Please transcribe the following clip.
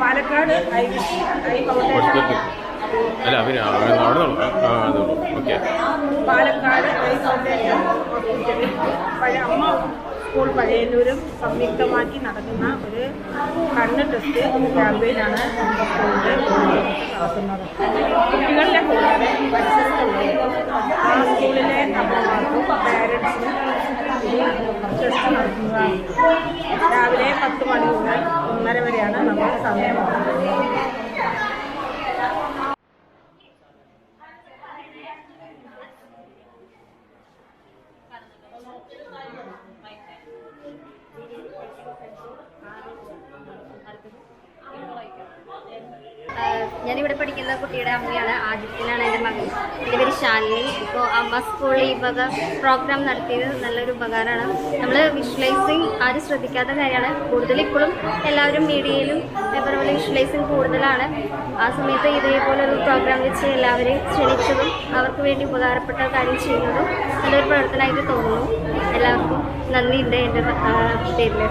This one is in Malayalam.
പാലക്കാട് അല്ല പിന്നെ അവിടെ ഓക്കെ. പാലക്കാട് പഴയ അമ്മ സ്കൂൾ പഴയന്നൂരും സംയുക്തമാക്കി നടക്കുന്ന ഒരു കണ്ണ് ടെസ്റ്റ് ക്യാമ്പയിനാണ് കുട്ടികളിലെ കൂടാതെ ടെസ്റ്റ് നടത്തുന്നതാണ് രാവിലെ പത്ത് മണി മുതൽ ഒന്നര വരെയാണ് നമ്മുടെ സമയം. ഞാനിവിടെ പഠിക്കുന്ന കുട്ടിയുടെ അമ്മയാണ് ആദിത്യനാണ് എന്റെ മകൻ. എന്റെ പേര് ശാലിനി. ഇപ്പോൾ അമ്മ സ്കൂളിൽ ഈ വക പ്രോഗ്രാം നടത്തിയത് നല്ലൊരു ഉപകാരമാണ്. നമ്മൾ വിഷ്വലൈസിങ് ആരും ശ്രദ്ധിക്കാത്ത കാര്യമാണ്. കൂടുതൽ ഇപ്പോഴും എല്ലാവരും മീഡിയയിലും അതേപോലെ വിഷ്വലൈസിങ് കൂടുതലാണ്. ആ സമയത്ത് ഇതേപോലൊരു പ്രോഗ്രാം വെച്ച് എല്ലാവരെയും ക്ഷണിച്ചതും അവർക്ക് വേണ്ടി ഉപകാരപ്പെട്ട കാര്യം ചെയ്യുന്നതും നല്ലൊരു പ്രവർത്തനമായിട്ട് തോന്നുന്നു. എല്ലാവർക്കും നന്ദിയുണ്ട് എന്റെ പേരിൽ